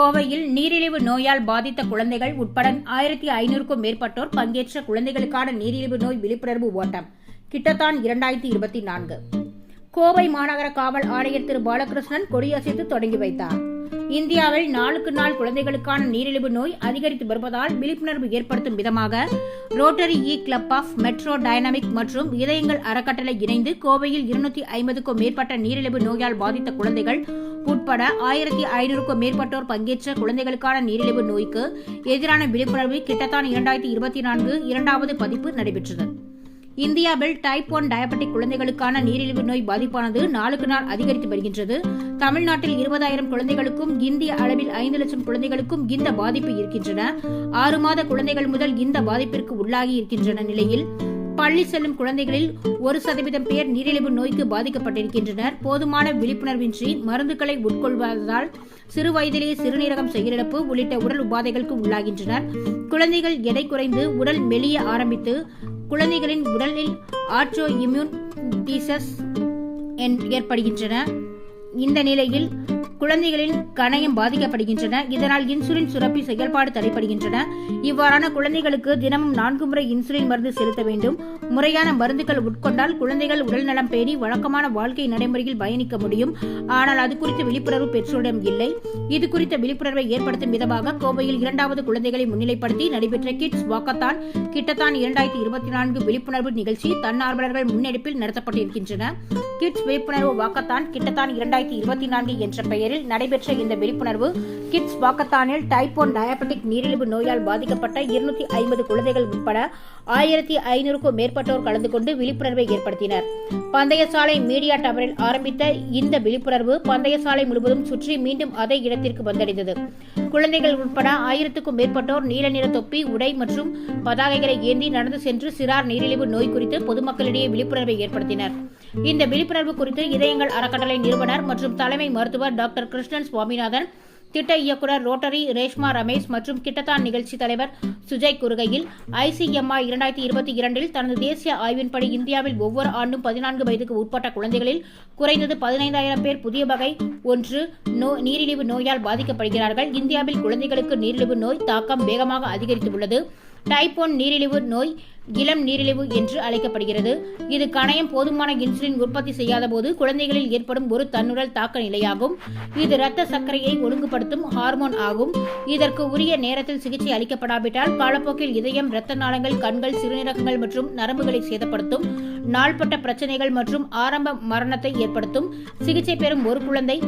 கோவையில் நீரிழிவு நோயால் பாதித்த குழந்தைகள் உட்பட ஆயிரத்தி ஐநூறுக்கும் மேற்பட்டோர் பங்கேற்ற குழந்தைகளுக்கான நீரிழிவு நோய் விழிப்புணர்வு ஓட்டம். கிட்டத்தான் இரண்டாயிரத்தி இருபத்தி நான்கு. கோவை மாநகர காவல் ஆணையர் திரு. பாலகிருஷ்ணன் கொடியசைத்து தொடங்கி வைத்தார். இந்தியாவில் நாளுக்கு நாள் குழந்தைகளுக்கான நீரிழிவு நோய் அதிகரித்து வருவதால் விழிப்புணர்வு ஏற்படுத்தும் விதமாக rotary E club of metro dynamic மற்றும் இதயங்கள் அறக்கட்டளை இணைந்து கோவையில் இருநூத்தி ஐம்பதுக்கும் மேற்பட்ட நீரிழிவு நோயால் பாதித்த குழந்தைகள் உட்பட ஆயிரத்தி ஐநூறுக்கும் மேற்பட்டோர் பங்கேற்ற குழந்தைகளுக்கான நீரிழிவு நோய்க்கு எதிரான விழிப்புணர்வு கிட்டத்தான் இரண்டாயிரத்தி இருபத்தி நான்கு இரண்டாவது பதிப்பு நடைபெற்றது. இந்தியாவில் டைப் ஒன் டயபெட்டிக் குழந்தைகளுக்கான நீரிழிவு நோய் பாதிப்பானது நாளுக்கு நாள் அதிகரித்து வருகின்றது. தமிழ்நாட்டில் இருபதாயிரம் குழந்தைகளுக்கும் இந்திய அளவில் ஐந்து லட்சம் குழந்தைகளுக்கும் இந்த பாதிப்பு இருக்கின்றன. ஆறு மாத குழந்தைகள் முதல் இந்த பாதிப்பிற்கு உள்ளாகி இருக்கின்றன நிலையில் பள்ளி செல்லும் குழந்தைகளில் ஒரு சதவீதம் பேர் நீரிழிவு நோய்க்கு பாதிக்கப்பட்டிருக்கின்றனர். போதுமான விழிப்புணர்வின்றி மருந்துகளை உட்கொள்வதால் சிறு வயதிலேயே சிறுநீரகம் செயலிழப்பு உள்ளிட்ட உடல் உபாதைகளுக்கு உள்ளாகின்றனர். குழந்தைகள் எடை குறைந்து உடல் மெலிய ஆரம்பித்து குழந்தைகளின் உடலில் ஆற்றோ இம்யூன் டிசஸ் ஏற்படுகின்றன. இந்த நிலையில் குழந்தைகளின் கணையம் பாதிக்கப்படுகின்றன. இதனால் இன்சுலின் சுரப்பி செயல்பாடு தடைப்படுகின்றன இவ்வாறான குழந்தைகளுக்கு தினமும் நான்கு முறை இன்சுலின் மருந்து செலுத்த வேண்டும். முறையான மருந்துகள் உட்கொண்டால் குழந்தைகள் உடல்நலம் பேணி வழக்கமான வாழ்க்கை நடைமுறையில் பயணிக்க முடியும். ஆனால் அது குறித்த விழிப்புணர்வு பெற்றோரிடம் இல்லை. இது குறித்த விழிப்புணர்வை ஏற்படுத்தும் விதமாக கோவையில் இரண்டாவது குழந்தைகளை முன்னிலைப்படுத்தி நடைபெற்ற கிட்ஸ் வாக்கத்தான் கிட்டத்தான் இரண்டாயிரத்தி இருபத்தி நான்கு விழிப்புணர்வு நிகழ்ச்சி தன்னார்வலர்கள் முன்னெடுப்பில் நடத்தப்பட்டிருக்கின்றன. கிட்ஸ் விழிப்புணர்வு வாக்கத்தான் கிட்டத்தான் இரண்டாயிரத்தி இருபத்தி நான்கு என்ற பெயரில் நடைபெற்ற இந்த விழிப்புணர்வு கிட்ஸ் வாக்கத்தானில் டைப் ஒன் டயபெட்டிக் நீரிழிவு நோயால் பாதிக்கப்பட்ட இருநூத்தி ஐம்பது குழந்தைகள் உட்பட ஆயிரத்தி ஐநூறுக்கும் மேற்பட்டோர் கலந்து கொண்டு விழிப்புணர்வை ஏற்படுத்தினர். பந்தயசாலை மீடியா டவரில் ஆரம்பித்த இந்த விழிப்புணர்வு பந்தயசாலை முழுவதும் சுற்றி மீண்டும் அதே இடத்திற்கு வந்தடைந்தது. குழந்தைகள் உட்பட ஆயிரத்துக்கும் மேற்பட்டோர் நீல நிற தொப்பி உடை மற்றும் பதாகைகளை ஏந்தி நடந்து சென்று சிறார் நீரிழிவு நோய் குறித்து பொதுமக்களிடையே விழிப்புணர்வை ஏற்படுத்தினர். இந்த விழிப்புணர்வு குறித்து இதயங்கள் அறக்கட்டளை நிறுவனர் மற்றும் தலைமை மருத்துவர் டாக்டர் கிருஷ்ணன் சுவாமிநாதன் திட்ட இயக்குனர் ரோட்டரி ரேஷ்மா ரமேஷ் மற்றும் கிட்டத்தான் நிகழ்ச்சி தலைவர் சுஜய் கூறுகையில் ஐசிஎம்ஆர் இரண்டாயிரத்தி இருபத்தி இரண்டில் தனது தேசிய ஆய்வின்படி இந்தியாவில் ஒவ்வொரு ஆண்டும் பதினான்கு வயதுக்கு உட்பட்ட குழந்தைகளில் குறைந்தது பதினைந்தாயிரம் பேர் புதிய வகை ஒன்று நோ நீரிழிவு நோயால் பாதிக்கப்படுகிறார்கள். இந்தியாவில் குழந்தைகளுக்கு நீரிழிவு நோய் தாக்கம் வேகமாக அதிகரித்துள்ளது. டைப் ஒன் நீரிழிவு நோய் இளம் நீரிழிவு என்று அழைக்கப்படுகிறது. இது கணையம் போதுமான இன்சுலின் உற்பத்தி செய்யாத போது குழந்தைகளில் ஏற்படும் ஒரு தன்னுடல் தாக்க நிலையாகும். இது இரத்த சர்க்கரையை ஒழுங்குபடுத்தும் ஹார்மோன் ஆகும். இதற்கு உரிய நேரத்தில் சிகிச்சை அளிக்கப்படாவிட்டால் காலப்போக்கில் இதயம் இரத்த நாளங்கள் கண்கள் சிறுநீரகங்கள் மற்றும் நரம்புகளை சேதப்படுத்தும். நாள்பட்ட பிரச்சனைகள் மற்றும் ஆரம்ப மரணத்தை ஏற்படுத்தும். சிகிச்சை பெறும் ஒரு குழந்தை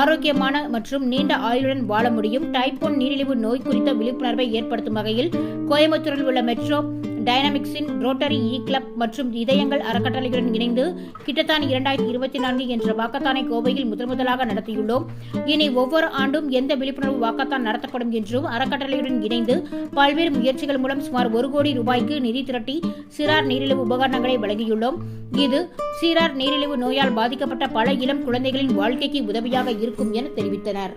ஆரோக்கியமான மற்றும் நீண்ட ஆயுளுடன் வாழ முடியும். டைப் ஒன் நீரிழிவு நோய் குறித்த விழிப்புணர்வை ஏற்படுத்தும் வகையில் கோயம்புத்தூரில் உள்ள மெட்ரோ டைனமிக்ஸின் ரோட்டரி இ கிளப் மற்றும் இதயங்கள் அறக்கட்டளையுடன் இணைந்து கிட்டத்தான் இரண்டாயிரத்தி இருபத்தி நான்கு என்ற வாக்கத்தானை கோவையில் முதல் முதலாக நடத்தியுள்ளோம். இனி ஒவ்வொரு ஆண்டும் எந்த விழிப்புணர்வு வாக்கத்தான் நடத்தப்படும் என்றும் அறக்கட்டளையுடன் இணைந்து பல்வேறு முயற்சிகள் மூலம் சுமார் ஒரு கோடி ரூபாய்க்கு நிதி திரட்டி சிறார் நீரிழிவு உபகரணங்களை வழங்கியுள்ளோம். இது சிறார் நீரிழிவு நோயால் பாதிக்கப்பட்ட பல இளம் குழந்தைகளின் வாழ்க்கைக்கு உதவியாக இருக்கும் என தெரிவித்தனர்.